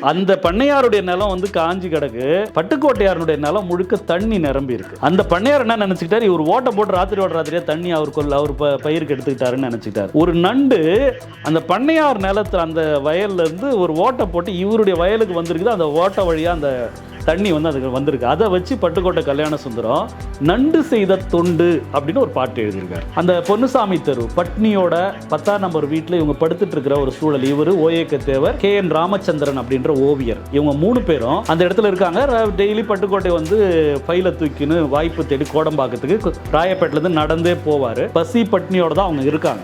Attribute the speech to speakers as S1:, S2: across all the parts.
S1: அந்த பண்ணையாருடைய நிலம் வந்து காஞ்சி கிடக்கு. பட்டுக்கோட்டையாருடைய நிலம் முழுக்க தண்ணி நிரம்பி இருக்கு. அந்த பண்ணையார் என்ன நினைச்சுக்கிட்டாரு? இவர் ஓட்ட போட்டு ராத்திரி ஓட ராத்திரியா தண்ணி அவர் கொள்ள அவர் பயிருக்கு எடுத்துக்கிட்டாருன்னு நினைச்சுக்கிட்டாரு. ஒரு நண்டு அந்த பண்ணையார் நிலத்துல அந்த வயல்ல இருந்து ஒரு ஓட்டை போட்டு இவருடைய வயலுக்கு வந்திருக்குது. அந்த ஓட்டை வழியா அந்த தண்ணி வந்து அதுக்கு வந்திருக்கு. அதை வச்சு பட்டுக்கோட்டை கல்யாண சுந்தரம் நண்டு செய்த தொண்டு அப்படின்னு ஒரு பாட்டு எழுதியிருக்காரு. அந்த பொன்னுசாமி தெரு பட்னியோட பத்தாம் நம்பர் வீட்டில் இவங்க படுத்துட்டு இருக்கிற ஒரு சூழல். இவர் ஓஏக்க தேவர் கே என் ராமச்சந்திரன் அப்படின்ற ஓவியர். இவங்க மூணு பேரும் அந்த இடத்துல இருக்காங்க. டெய்லி பட்டுக்கோட்டை வந்து ஃபைல தூக்கின்னு வாய்ப்பு தேடி கோடம்பாக்கத்துக்கு ராயப்பேட்டிலேருந்து நடந்தே போவார். பசி பட்னியோட தான் அவங்க இருக்காங்க.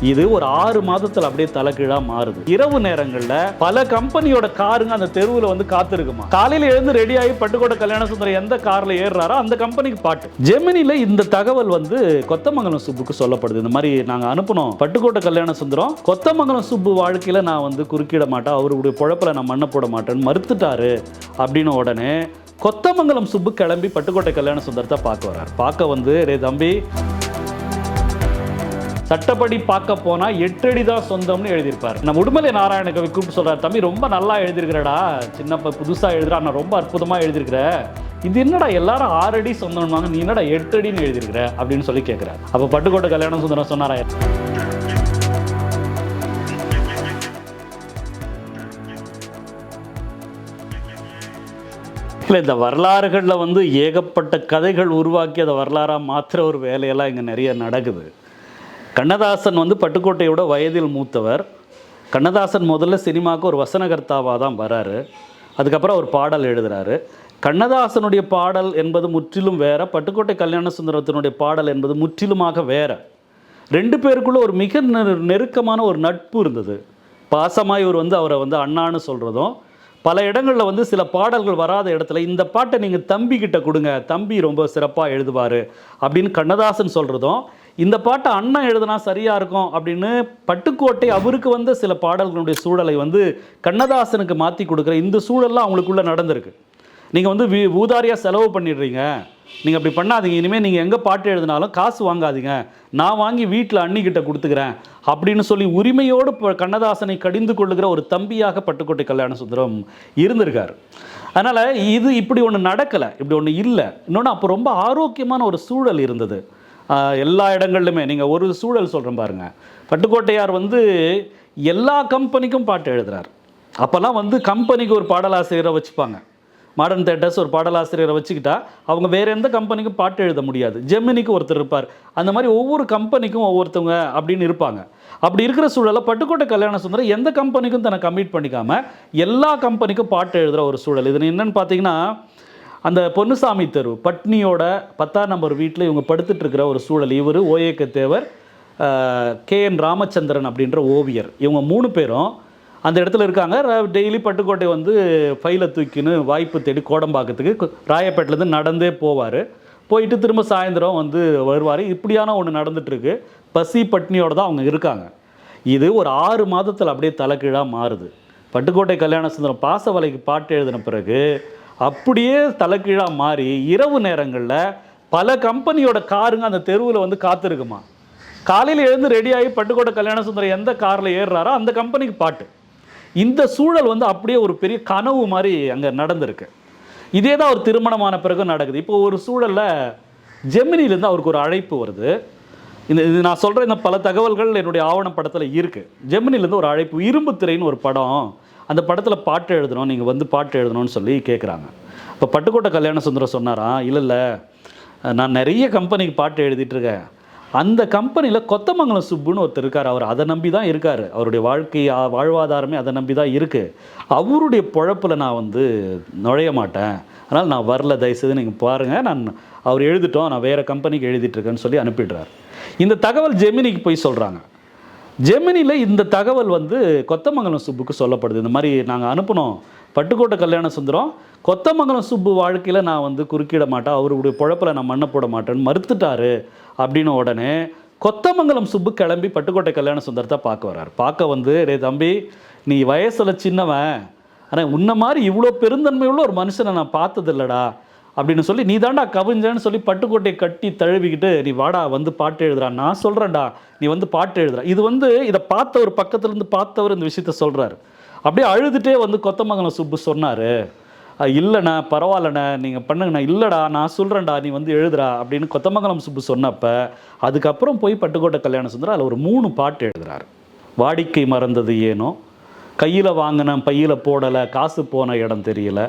S1: இது ஒரு ஆறு மாதத்துல அப்படியே தலைகீழா மாறுது. இரவு நேரங்கள்ல பல கம்பெனியோட காருங்க அந்த தெருவுல வந்து காத்திருக்குமா? காலையில எழுந்து ரெடி ஆகி பட்டுக்கோட்டை கல்யாண சுந்தரம் எந்த கார்ல ஏறுறாரோ அந்த கம்பெனிக்கு பாட்டு. ஜெமினில இந்த தகவல் வந்து கொத்தமங்கலம் சுப்புக்கு சொல்லப்படுது. இந்த மாதிரி நாங்க அனுப்பினோம். பட்டுக்கோட்டை கல்யாண சுந்தரம் கொத்தமங்கலம் சுப்பு வாழ்க்கையில நான் வந்து குறுக்கிட மாட்டேன். அவருடைய பொழப்பில் நான் மண்ணை போட மாட்டேன்னு மறுத்துட்டாரு அப்படின்னு உடனே கொத்தமங்கலம் சுப்பு கிளம்பி பட்டுக்கோட்டை கல்யாண சுந்தரத்தை பார்க்க வர்றார். பார்க்க வந்து ரே தம்பி சட்டப்படி பார்க்க போனா எட்டடி தான் சொந்தம்னு எழுதியிருப்பார். நம்ம உடுமலை நாராயண கவி கூப்பிட்டு சொல்றாரு தம்பி ரொம்ப நல்லா எழுதியிருக்கிறடா. சின்ன புதுசாக புதுசா எழுதுறா. நான் ரொம்ப அற்புதமா எழுதியிருக்கிற. இது என்னடா எல்லாரும் ஆறடி அடி நீ என்னடா எட்டடின்னு எழுதியிருக்கிற? அப்படின்னு சொல்லி கேட்கிறார் அப்ப பட்டுக்கோட்டை கல்யாணம் சுந்தரம் சொன்னாரா? இல்லை இந்த வரலாறுகளில் வந்து ஏகப்பட்ட கதைகள் உருவாக்கி அதை வரலாறாக மாற்றுற ஒரு வேலையெல்லாம் இங்கே நிறைய நடக்குது. கண்ணதாசன் வந்து பட்டுக்கோட்டையோட வயதில் மூத்தவர். கண்ணதாசன் முதல்ல சினிமாவுக்கு ஒரு வசனகர்த்தாவாக தான் வராரு. அதுக்கப்புறம் அவர் பாடல் எழுதுகிறாரு கண்ணதாசனுடைய பாடல் என்பது முற்றிலும் வேற பட்டுக்கோட்டை கல்யாண சுந்தரத்தினுடைய பாடல் என்பது முற்றிலுமாக வேற. ரெண்டு பேருக்குள்ள ஒரு மிக நெரு- நெருக்கமான ஒரு நட்பு இருந்தது. பாசமாக இவர் வந்து அவரை வந்து அண்ணான்னு சொல்கிறதும் பல இடங்களில் வந்து சில பாடல்கள் வராத இடத்துல இந்த பாட்டை நீங்கள் தம்பி கிட்ட கொடுங்க தம்பி ரொம்ப சிறப்பாக எழுதுவார் அப்படின்னு கண்ணதாசன் சொல்கிறதும் இந்த பாட்டை அண்ணன் எழுதுனா சரியாக இருக்கும் அப்படின்னு பட்டுக்கோட்டை அவருக்கு வந்த சில பாடல்களுடைய சூழலை வந்து கண்ணதாசனுக்கு மாற்றி கொடுக்குற இந்த சூழல்லாம் அவங்களுக்குள்ளே நடந்திருக்கு. நீங்கள் வந்து வி ஊதாரியாக செலவு பண்ணிடுறீங்க. நீங்கள் அப்படி பண்ணாதீங்க. இனிமேல் நீங்கள் எங்கே பாட்டு எழுதினாலும் காசு வாங்காதீங்க. நான் வாங்கி வீட்டில் அண்ணிக்கிட்ட கொடுத்துக்கிறேன் அப்படின்னு சொல்லி உரிமையோடு இப்போ கண்ணதாசனை கடிந்து கொள்ளுகிற ஒரு தம்பியாக பட்டுக்கோட்டை கல்யாண சுந்தரம் இருந்திருக்கார். அதனால் இது இப்படி ஒன்று நடக்கலை. இப்படி ஒன்று இல்லை. இன்னொன்று அப்போ ரொம்ப ஆரோக்கியமான ஒரு சூழல் இருந்தது. எல்லா இடங்கள்லுமே நீங்கள் ஒரு சூழல் சொல்கிறேன் பாருங்கள் பட்டுக்கோட்டையார் வந்து எல்லா கம்பெனிக்கும் பாட்டு எழுதுகிறார் அப்போல்லாம் வந்து கம்பெனிக்கு ஒரு பாடலாசிரியரை வச்சுப்பாங்க. மாடர்ன் தேட்டர்ஸ் ஒரு பாடலாசிரியரை வச்சுக்கிட்டா அவங்க வேறு எந்த கம்பெனிக்கும் பாட்டு எழுத முடியாது. ஜெமினிக்கு ஒருத்தர் இருப்பார். அந்த மாதிரி ஒவ்வொரு கம்பெனிக்கும் ஒவ்வொருத்தவங்க அப்படின்னு இருப்பாங்க. அப்படி இருக்கிற சூழலில் பட்டுக்கோட்டை கல்யாண சுந்தரம் எந்த கம்பெனிக்கும் தன்னை கம்மிட் பண்ணிக்காமல் எல்லா கம்பெனிக்கும் பாட்டு எழுதுகிற ஒரு சூழல். இது என்னென்னு பார்த்தீங்கன்னா அந்த பொன்னுசாமி தெரு பட்னியோட பத்தாம் நம்பர் வீட்டில் இவங்க படுத்துட்டு இருக்கிற ஒரு சூழல். இவர் ஓஏக்க தேவர் கே என் ராமச்சந்திரன் அப்படின்ற ஓவியர். இவங்க மூணு பேரும் அந்த இடத்துல இருக்காங்க. டெய்லி பட்டுக்கோட்டை வந்து ஃபைலை தூக்கின்னு வாய்ப்பு தேடி கோடம்பாக்கத்துக்கு ராயப்பேட்டிலேருந்து நடந்தே போவார். போயிட்டு திரும்ப சாயந்தரம் வந்து வருவார். இப்படியான ஒன்று நடந்துட்டுருக்கு. பசி பட்னியோட தான் அவங்க இருக்காங்க. இது ஒரு ஆறு மாதத்தில் அப்படியே தலைகீழாக மாறுது. பட்டுக்கோட்டை கல்யாண சுந்தரம் பாசவலைக்கு பாட்டு எழுதின பிறகு அப்படியே தலைக்கீழாக மாறி இரவு நேரங்களில் பல கம்பெனியோட காருங்க அந்த தெருவில் வந்து காத்திருக்குமா? காலையில் எழுந்து ரெடியாகி பட்டுக்கோட்டை கல்யாண சுந்தரம் எந்த காரில் ஏறுறாரோ அந்த கம்பெனிக்கு பாட்டு. இந்த சூழல் வந்து அப்படியே ஒரு பெரிய கனவு மாதிரி அங்கே நடந்திருக்கு. இதே தான் ஒரு திருமணமான பிறகு நடக்குது. இப்போ ஒரு சூழலில் ஜெமினிலேருந்து அவருக்கு ஒரு அழைப்பு வருது. இந்த இது நான் சொல்கிற இந்த பல தகவல்கள் என்னுடைய ஆவணப்படத்தில் இருக்குது ஜெமினிலேருந்து ஒரு அழைப்பு இரும்பு திரைன்னு ஒரு படம். அந்த படத்தில் பாட்டு எழுதணும் நீங்கள் வந்து பாட்டு எழுதணும்னு சொல்லி கேட்குறாங்க இப்போ பட்டுக்கோட்டை கல்யாண சுந்தரம் சொன்னாராம் இல்லை இல்லை. நான் நிறைய கம்பெனிக்கு பாட்டு எழுதிட்டுருக்கேன் அந்த கம்பெனியில் கொத்தமங்கலம் சுப்புன்னு ஒருத்தர் இருக்கார். அவர் அதை நம்பி தான் இருக்கார். அவருடைய வாழ்க்கை வாழ்வாதாரமே அதை நம்பி தான் இருக்குது அவருடைய பொழப்பில் நான் வந்து நுழைய மாட்டேன். அதனால் நான் வரல. தயவுசெய்து நீங்கள் பாருங்கள் நான் அவர் எழுதிட்டோம். நான் வேறு கம்பெனிக்கு எழுதிட்டுருக்கேன்னு சொல்லி அனுப்பிடுறார். இந்த தகவல் ஜெமினிக்கு போய் சொல்கிறாங்க ஜெமினியில் இந்த தகவல் வந்து கொத்தமங்கலம் சுப்புக்கு சொல்லப்படுது. இந்த மாதிரி நாங்கள் அனுப்பினோம். பட்டுக்கோட்டை கல்யாண சுந்தரம் கொத்தமங்கலம் சுப்பு வாழ்க்கையில் நான் வந்து குறுக்கிட மாட்டேன். அவருடைய பொழப்பில் நான் மண்ணை போட மாட்டேன்னு மறுத்துட்டாரு அப்படின்னு உடனே கொத்தமங்கலம் சுப்பு கிளம்பி பட்டுக்கோட்டை கல்யாண சுந்தரத்தை பார்க்க வர்றார். பார்க்க வந்து ரே தம்பி நீ வயசில் சின்னவன். ஆனால் உன்ன மாதிரி இவ்வளோ பெருந்தன்மை உள்ள ஒரு மனுஷனை நான் பார்த்ததில்லடா. அப்படின்னு சொல்லி நீ தாண்டா கவிஞ்சன்னு சொல்லி பட்டுக்கோட்டையை கட்டி தழுவிக்கிட்டு நீ வாடா வந்து பாட்டு எழுதுறா. நான் சொல்கிறேன்டா நீ வந்து பாட்டு எழுதுறா. இது வந்து இதை பார்த்தவர் பக்கத்துலேருந்து பார்த்தவர் இந்த விஷயத்த சொல்கிறாரு அப்படியே அழுதுட்டே வந்து கொத்தமங்கலம் சுப்பு சொன்னார். இல்லைண்ணா பரவாயில்லண்ணா நீங்கள் பண்ணுங்கண்ணா. இல்லைடா நான் சொல்கிறேன்டா நீ வந்து எழுதுறா. அப்படின்னு கொத்தமங்கலம் சுப்பு சொன்னப்போ அதுக்கப்புறம் போய் பட்டுக்கோட்டை கல்யாண சுந்தரம் அதில் ஒரு மூணு பாட்டு எழுதுறாரு. வாடிக்கை மறந்தது ஏனோ? கையில் வாங்கினேன் பையில் போடலை காசு போன இடம் தெரியல.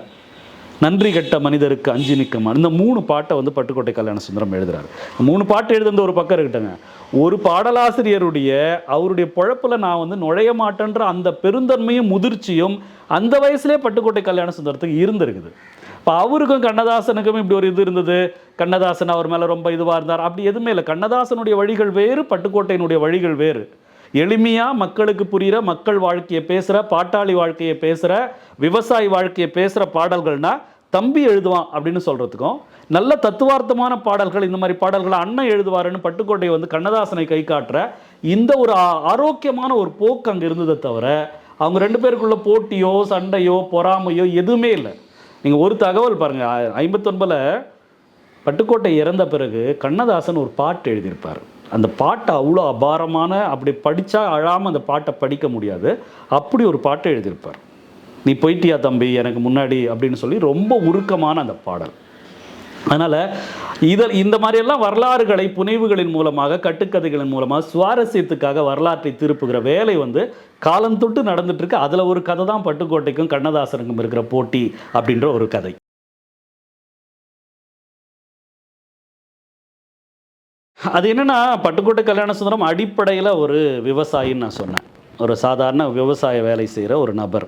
S1: நன்றி கெட்ட மனிதருக்கு அஞ்சு நிற்கும் இந்த மூணு பாட்டை வந்து பட்டுக்கோட்டை கல்யாண சுந்தரம் எழுதுறாரு. மூணு பாட்டு எழுதுந்த ஒரு பக்கம் இருக்கட்டுங்க. ஒரு பாடலாசிரியருடைய அவருடைய பொழப்பில் நான் வந்து நுழைய மாட்டேன்ற அந்த பெருந்தன்மையும் முதிர்ச்சியும் அந்த வயசுலேயே பட்டுக்கோட்டை கல்யாண சுந்தரத்துக்கு இருந்திருக்குது. இப்போ அவருக்கும் கண்ணதாசனுக்கும் இப்படி ஒரு இது இருந்தது. கண்ணதாசன் அவர் மேலே ரொம்ப இதுவாக இருந்தார். அப்படி எதுவுமே இல்லை. கண்ணதாசனுடைய வழிகள் வேறு பட்டுக்கோட்டையினுடைய வழிகள் வேறு. எளிமையாக மக்களுக்கு புரிகிற மக்கள் வாழ்க்கையை பேசுகிற பாட்டாளி வாழ்க்கையை பேசுகிற விவசாயி வாழ்க்கையை பேசுகிற பாடல்கள்னா தம்பி எழுதுவான் அப்படின்னு சொல்கிறதுக்கும் நல்ல தத்துவார்த்தமான பாடல்கள் இந்த மாதிரி பாடல்களை அண்ணன் எழுதுவாருன்னு பட்டுக்கோட்டையை வந்து கண்ணதாசனை கை காட்டுற இந்த ஒரு ஆரோக்கியமான ஒரு போக்கு அங்கே இருந்ததை தவிர அவங்க ரெண்டு பேருக்குள்ள போட்டியோ சண்டையோ பொறாமையோ எதுவுமே இல்லை. நீங்கள் ஒரு தகவல் பாருங்கள் ஐம்பத்தொன்பதில் பட்டுக்கோட்டை இறந்த பிறகு கண்ணதாசன் ஒரு பாட்டு எழுதியிருப்பார். அந்த பாட்டை அவ்வளோ அபாரமான அப்படி படித்தா அழாமல் அந்த பாட்டை படிக்க முடியாது. அப்படி ஒரு பாட்டை எழுதியிருப்பார். நீ போயிட்டியா தம்பி? எனக்கு முன்னாடி அப்படின்னு சொல்லி ரொம்ப உருக்கமான அந்த பாடல். அதனால் இதில் இந்த மாதிரியெல்லாம் வரலாறுகளை புனைவுகளின் மூலமாக கட்டுக்கதைகளின் மூலமாக சுவாரஸ்யத்துக்காக வரலாற்றை திருப்புகிற வேலை வந்து காலம் தொட்டு அதில் ஒரு கதை தான் பட்டுக்கோட்டைக்கும் கண்ணதாசனுக்கும் இருக்கிற போட்டி அப்படின்ற ஒரு கதை. அது என்னென்னா பட்டுக்கோட்டை கல்யாண சுந்தரம் அடிப்படையில் ஒரு விவசாயின்னு நான் சொன்னேன். ஒரு சாதாரண விவசாய வேலை செய்கிற ஒரு நபர்.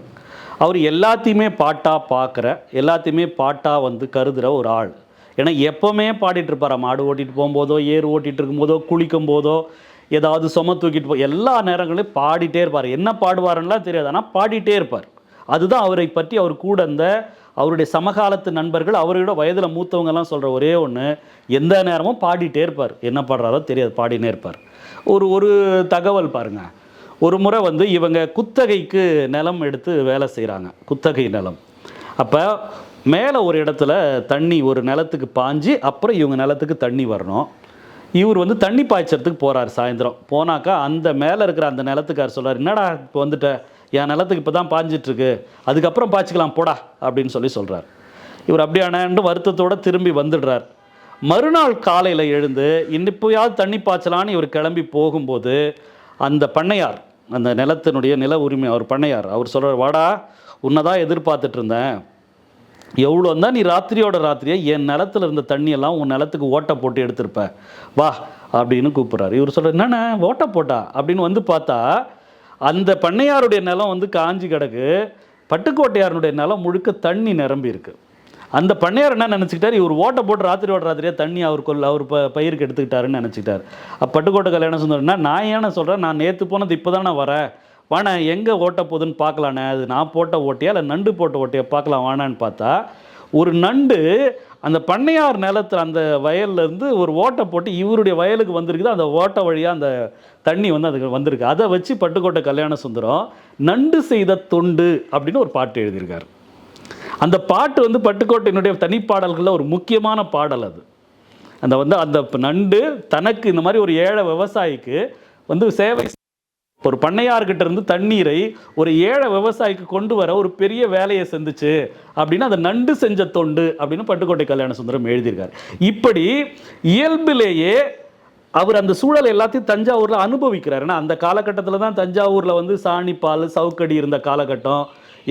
S1: அவர் எல்லாத்தையுமே பாட்டாக பார்க்குற எல்லாத்தையுமே பாட்டாக வந்து கருதுகிற ஒரு ஆள். ஏன்னா எப்போவுமே பாடிட்டுருப்பார் மாடு ஓட்டிகிட்டு போகும்போதோ ஏர் ஓட்டிகிட்டு இருக்கும்போதோ குளிக்கும் போதோ ஏதாவது சும தூக்கிட்டு போ எல்லா நேரங்களையும் பாடிட்டே இருப்பார். என்ன பாடுவாருன்னா தெரியாது. ஆனால் பாடிட்டே இருப்பார். அதுதான் அவரை பற்றி அவர் கூட அந்த அவருடைய சமகாலத்து நண்பர்கள் அவரோட வயதில் மூத்தவங்கெல்லாம் சொல்கிற ஒரே ஒன்று எந்த நேரமும் பாடிட்டே இருப்பார். என்ன பாடுறாரோ தெரியாது பாடினே இருப்பார். ஒரு ஒரு தகவல் பாருங்க. ஒரு முறை வந்து இவங்க குத்தகைக்கு நிலம் எடுத்து வேலை செய்கிறாங்க குத்தகை நிலம். அப்போ மேலே ஒரு இடத்துல தண்ணி ஒரு நிலத்துக்கு பாஞ்சு அப்புறம் இவங்க நிலத்துக்கு தண்ணி வரணும். இவர் வந்து தண்ணி பாய்ச்சறதுக்கு போகிறார் சாயந்தரம். போனாக்கா அந்த மேலே இருக்கிற அந்த நிலத்துக்கார் சொல்கிறார் என்னடா இப்போ வந்துட்ட? என் நிலத்துக்கு இப்போ தான் பாஞ்சிட்ருக்கு அதுக்கப்புறம் பாய்ச்சிக்கலாம் போடா அப்படின்னு சொல்லி சொல்கிறார் இவர் அப்படியானு வருத்தத்தோட திரும்பி வந்துடுறார். மறுநாள் காலையில் எழுந்து இன்னிப்போயாவது தண்ணி பாய்ச்சலான்னு இவர் கிளம்பி போகும்போது அந்த பண்ணையார் அந்த நிலத்தினுடைய நில உரிமை அவர் பண்ணையார் அவர் சொல்கிறார் வாடா உன்னை தான் எதிர்பார்த்துட்டு இருந்தேன். எவ்வளோ தான் நீ ராத்திரியோட ராத்திரியை என் நிலத்துல இருந்த தண்ணியெல்லாம் உன் நிலத்துக்கு ஓட்டை போட்டு எடுத்திருப்ப. வா அப்படின்னு கூப்பிட்றாரு. இவர் சொல்கிறார் என்னண்ணே ஓட்டை போட்டா? அப்படின்னு வந்து பார்த்தா அந்த பண்ணையாருடைய நிலம் வந்து காஞ்சி கிடக்கு பட்டுக்கோட்டையாரனுடைய நிலம் முழுக்க தண்ணி நிரம்பி இருக்கு. அந்த பண்ணையார் என்ன நினச்சிக்கிட்டார்? இவர் ஓட்டை போட்டு ராத்திரி ஓட ராத்திரியா தண்ணி அவர் கொல் அவர் ப பயிருக்கு எடுத்துக்கிட்டாருன்னு நினச்சிக்கிட்டார். அப்போ பட்டுக்கோட்டை கல்யாணம் சொன்னார்னா நான் ஏன்னு சொல்கிறேன் நான் நேற்று போனது இப்போ தானே வரேன். வாண எங்கே ஓட்ட போகுதுன்னு பார்க்கலாண்ணே அது நான் போட்ட ஓட்டையா இல்லை நண்டு போட்ட ஓட்டையா பார்க்கலாம் வாணான்னு பார்த்தா ஒரு நண்டு அந்த பண்ணையார் நிலத்தில் அந்த வயல்லேருந்து ஒரு ஓட்டை போட்டு இவருடைய வயலுக்கு வந்திருக்குது. அந்த ஓட்டை வழியாக அந்த தண்ணி வந்து அதுக்கு வந்திருக்கு. அதை வச்சு பட்டுக்கோட்டை கல்யாண சுந்தரம் நண்டு செய்த தொண்டு அப்படின்னு ஒரு பாட்டு எழுதியிருக்காரு. அந்த பாட்டு வந்து பட்டுக்கோட்டையினுடைய தனிப்பாடல்களில் ஒரு முக்கியமான பாடல் அது. அந்த வந்து அந்த நண்டு தனக்கு இந்த மாதிரி ஒரு ஏழை விவசாயிக்கு வந்து சேவை ஒரு பண்ணையார்கிட்ட இருந்து தண்ணீரை ஒரு ஏழை விவசாயிக்கு கொண்டு வர ஒரு பெரிய வேலையை செஞ்சுச்சு அப்படின்னு அந்த நண்டு செஞ்ச தொண்டு அப்படின்னு பட்டுக்கோட்டை கல்யாண சுந்தரம் எழுதியிருக்காரு. இப்படி இயல்பிலேயே அவர் அந்த சூழல் எல்லாத்தையும் தஞ்சாவூரில் அனுபவிக்கிறார். ஏன்னா அந்த காலகட்டத்தில் தான் தஞ்சாவூரில் வந்து சாணிப்பால் சவுக்கடி இருந்த காலகட்டம்.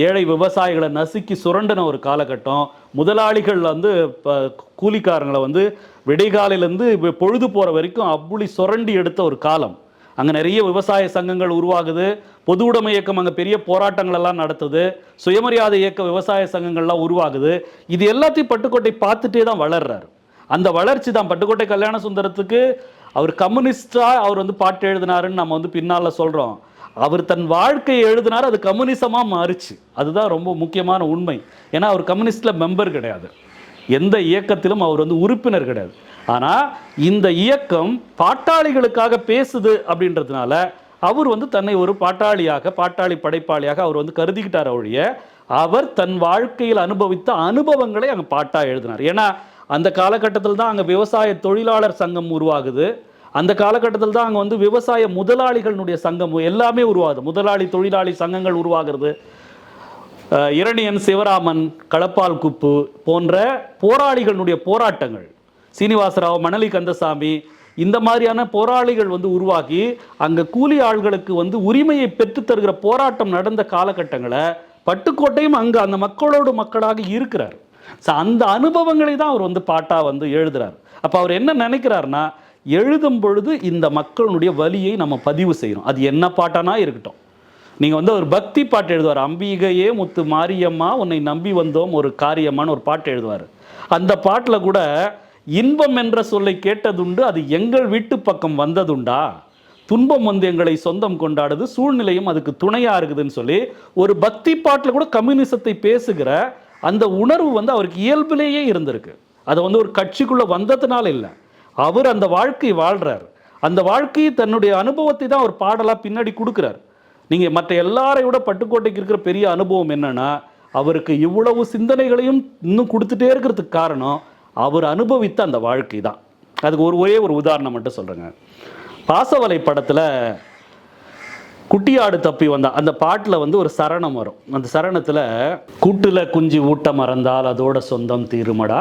S1: ஏழை விவசாயிகளை நசுக்கி சுரண்டின ஒரு காலகட்டம். முதலாளிகள் வந்து இப்போ கூலிக்காரங்களை வந்து விடைகாலையிலேருந்து பொழுது போகிற வரைக்கும் அப்புளி சுரண்டி எடுத்த ஒரு காலம். அங்கே நிறைய விவசாய சங்கங்கள் உருவாகுது. பொது உடைமை இயக்கம் அங்கே பெரிய போராட்டங்கள் எல்லாம் நடத்துது. சுயமரியாதை இயக்க விவசாய சங்கங்கள்லாம் உருவாகுது. இது எல்லாத்தையும் பட்டுக்கோட்டை பார்த்துட்டே தான் வளர்றாரு. அந்த வளர்ச்சி தான். பட்டுக்கோட்டை கல்யாண சுந்தரத்துக்கு அவர் கம்யூனிஸ்டாக அவர் வந்து பாட்டு எழுதினாருன்னு நம்ம வந்து பின்னால் சொல்கிறோம் அவர் தன் வாழ்க்கையை எழுதினார். அது கம்யூனிசமாக மாறுச்சு. அதுதான் ரொம்ப முக்கியமான உண்மை. ஏன்னா அவர் கம்யூனிஸ்டில் மெம்பர் கிடையாது. எந்த இயக்கத்திலும் அவர் வந்து உறுப்பினர் கிடையாது. ஆனால் இந்த இயக்கம் பாட்டாளிகளுக்காக பேசுது அப்படின்றதுனால அவர் வந்து தன்னை ஒரு பாட்டாளியாக பாட்டாளி படைப்பாளியாக அவர் வந்து கருதிக்கிட்டார் ஒழிய அவர் தன் வாழ்க்கையில் அனுபவித்த அனுபவங்களை அங்கே பாட்டாக எழுதினார். ஏன்னா அந்த காலகட்டத்தில் தான் அங்கே விவசாய தொழிலாளர் சங்கம் உருவாகுது. அந்த காலகட்டத்தில் தான் அங்கே வந்து விவசாய முதலாளிகளுடைய சங்கம் எல்லாமே உருவாகுது. முதலாளி தொழிலாளி சங்கங்கள் உருவாகிறது. இரணியன் சிவராமன் களப்பால் குப்பு போன்ற போராளிகளுடைய போராட்டங்கள். சீனிவாசராவ் மணலி கந்தசாமி இந்த மாதிரியான போராளிகள் வந்து உருவாகி அங்கே கூலி ஆள்களுக்கு வந்து உரிமையை பெற்று தருகிற போராட்டம் நடந்த காலகட்டங்களை பட்டுக்கோட்டையும் அங்கே அந்த மக்களோடு மக்களாக இருக்கிறார். ஸோ அந்த அனுபவங்களை தான் அவர் வந்து பாட்டாக வந்து எழுதுகிறார் அப்போ அவர் என்ன நினைக்கிறாருன்னா எழுதும் பொழுது இந்த மக்களுடைய வலியை நம்ம பதிவு செய்யணும். அது என்ன பாட்டானா இருக்கட்டும். நீங்கள் வந்து ஒரு பக்தி பாட்டு எழுதுவார். அம்பிகையே முத்து மாரியம்மா உன்னை நம்பி வந்தோம் ஒரு காரியம்மான்னு ஒரு பாட்டு எழுதுவார். அந்த பாட்டில் கூட இன்பம் என்ற சொல்லை கேட்டதுண்டு அது எங்கள் வீட்டு பக்கம் வந்ததுண்டா? துன்பம் வந்து எங்களை சொந்தம் கொண்டாடுது சூழ்நிலையும் அதுக்கு துணையாக இருக்குதுன்னு சொல்லி ஒரு பக்தி பாட்டில் கூட கம்யூனிசத்தை பேசுகிற அந்த உணர்வு வந்து அவருக்கு இயல்பிலேயே இருந்திருக்கு. அதை வந்து ஒரு கட்சிக்குள்ளே வந்ததுனால இல்லை. அவர் அந்த வாழ்க்கை வாழ்கிறார் அந்த வாழ்க்கையை தன்னுடைய அனுபவத்தை தான் அவர் பாடலாக பின்னாடி கொடுக்குறார். நீங்கள் மற்ற எல்லாரை விட பட்டுக்கோட்டைக்கு இருக்கிற பெரிய அனுபவம் என்னன்னா அவருக்கு இவ்வளவு சிந்தனைகளையும் இன்னும் கொடுத்துட்டே இருக்கிறதுக்கு காரணம் அவர் அனுபவித்த அந்த வாழ்க்கை தான். அதுக்கு ஒரு ஒரே ஒரு உதாரணம் மட்டும் சொல்கிறேங்க பாசவலை படத்தில் குட்டியாடு தப்பி வந்தா அந்த பாட்டில் வந்து ஒரு சரணம் வரும். அந்த சரணத்தில் கூட்டில் குஞ்சு ஊட்ட மறந்தால் அதோட சொந்தம் தீருமடா?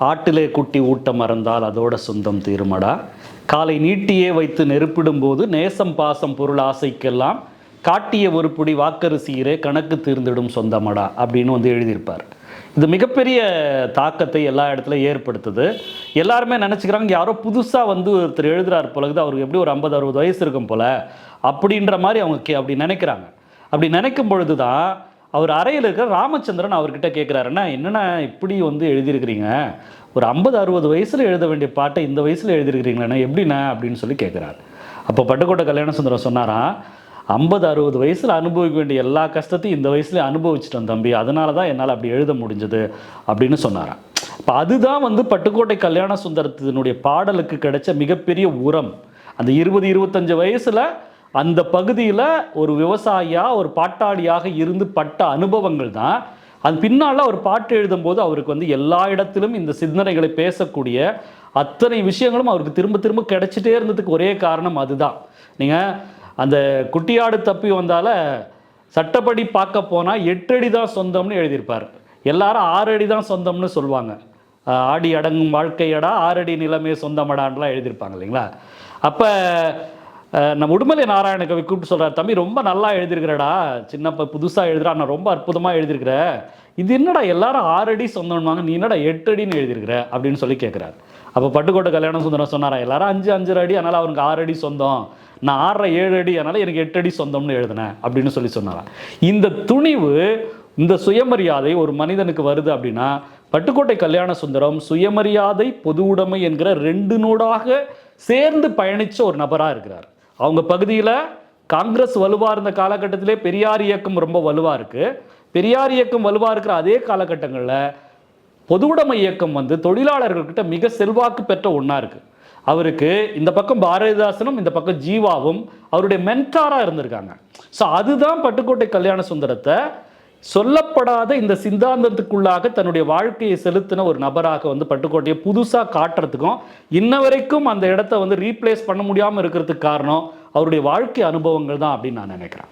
S1: ஆட்டிலே குட்டி ஊட்ட மறந்தால் அதோட சொந்தம் தீருமடா? காலை நீட்டியே வைத்து நெருப்பிடும்போது நேசம் பாசம் பொருள் ஆசைக்கெல்லாம் காட்டிய ஒரு பிடி வாக்கரிசீரே கணக்கு தீர்ந்திடும் சொந்தமடா? அப்படின்னு வந்து எழுதியிருப்பார். இது மிகப்பெரிய தாக்கத்தை எல்லா இடத்துல ஏற்படுத்துது. எல்லாருமே நினச்சிக்கிறாங்க யாரோ புதுசாக வந்து ஒருத்தர் எழுதுறாரு போலகுது அவருக்கு எப்படி ஒரு ஐம்பது அறுபது வயசு இருக்கும் போல அப்படின்ற மாதிரி அவங்க கே அப்படி நினைக்கிறாங்க. அப்படி நினைக்கும் பொழுது தான் அவர் அறையில் இருக்கிற ராமச்சந்திரன் அவர்கிட்ட கேட்குறாருன்னா என்னென்ன இப்படி வந்து எழுதியிருக்கிறீங்க? ஒரு ஐம்பது அறுபது வயசில் எழுத வேண்டிய பாட்டை இந்த வயசில் எழுதியிருக்கிறீங்களேண்ணா எப்படிண்ணா? அப்படின்னு சொல்லி கேட்குறாரு அப்போ பட்டுக்கோட்டை கல்யாண சுந்தரம் சொன்னாராம் ஐம்பது அறுபது வயசில் அனுபவிக்க வேண்டிய எல்லா கஷ்டத்தையும் இந்த வயசுல அனுபவிச்சிட்டோம் தம்பி. அதனால தான் என்னால் அப்படி எழுத முடிஞ்சது அப்படின்னு சொன்னாராம். இப்போ அதுதான் வந்து பட்டுக்கோட்டை கல்யாண சுந்தரத்தினுடைய பாடலுக்கு கிடைச்ச மிகப்பெரிய உரம். அந்த இருபது இருபத்தஞ்சு வயசில் அந்த பகுதியில் ஒரு விவசாயியாக ஒரு பாட்டாளியாக இருந்து பட்ட அனுபவங்கள் தான். அது பின்னால் அவர் பாட்டு எழுதும்போது அவருக்கு வந்து எல்லா இடத்திலும் இந்த சிந்தனைகளை பேசக்கூடிய அத்தனை விஷயங்களும் அவருக்கு திரும்ப திரும்ப கிடைச்சிட்டே இருந்ததுக்கு ஒரே காரணம் அதுதான். நீங்கள் அந்த குட்டியாடு தப்பி வந்தால் சட்டப்படி பார்க்க போனால் எட்டடி தான் சொந்தம்னு எழுதியிருப்பார். எல்லாரும் ஆறு அடி தான் சொந்தம்னு சொல்லுவாங்க. ஆடி அடங்கும் வாழ்க்கையடா ஆறடி நிலமே சொந்தமடான்லாம் எழுதியிருப்பாங்க இல்லைங்களா? அப்போ நம்ம உடுமலை நாராயண கவி கூப்பிட்டு சொல்கிறார் தம்பி ரொம்ப நல்லா எழுதியிருக்கிறடா. சின்னப்ப புதுசாக எழுதுகிறா எழுதுறா. நான் ரொம்ப அற்புதமாக எழுதியிருக்கிற. இது என்னடா எல்லாரும் ஆறடி சொந்தம்னுவாங்க. சொந்தம்வாங்க நீ என்னடா எட்டடின்னு எழுதியிருக்கிற? அப்படின்னு சொல்லி கேட்குறாரு அப்போ பட்டுக்கோட்டை கல்யாணம் சுந்தரம் சொன்னாரா எல்லாரும் அஞ்சு அஞ்சு அடி அதனால் அவனுக்கு ஆறடி சொந்தம். நான் ஆறரை ஏழு அடி அதனால் எனக்கு எட்டு அடி சொந்தம்னு எழுதினேன் அப்படின்னு சொல்லி சொன்னாராம். இந்த துணிவு இந்த சுயமரியாதை ஒரு மனிதனுக்கு வருது அப்படின்னா பட்டுக்கோட்டை கல்யாண சுந்தரம் சுயமரியாதை பொது உடைமை என்கிற ரெண்டு நூடாக சேர்ந்து பயணித்த ஒரு நபராக இருக்கிறார். அவங்க பகுதியில் காங்கிரஸ் வலுவாக இருந்த காலகட்டத்திலே பெரியார் இயக்கம் ரொம்ப வலுவாக இருக்குது பெரியார் இயக்கம் வலுவாக இருக்கிற அதே காலகட்டங்களில் பொதுவுடைமை இயக்கம் வந்து தொழிலாளர்கள்கிட்ட மிக செல்வாக்கு பெற்ற ஒன்றா இருக்குது அவருக்கு இந்த பக்கம் பாரதிதாசனும் இந்த பக்கம் ஜீவாவும் அவருடைய மென்டாராக இருந்திருக்காங்க. ஸோ அதுதான் பட்டுக்கோட்டை கல்யாண சுந்தரத்தை சொல்லப்படாத இந்த சித்தாந்தத்துக்குள்ளாக தன்னுடைய வாழ்க்கையை செலுத்தின ஒரு நபராக வந்து பட்டுக்கோட்டையை புதுசாக காட்டுறதுக்கும் இன்ன வரைக்கும் அந்த இடத்த வந்து ரீப்ளேஸ் பண்ண முடியாமல் இருக்கிறதுக்கு காரணம் அவருடைய வாழ்க்கை அனுபவங்கள் தான் அப்படின்னு நான் நினைக்கிறேன்.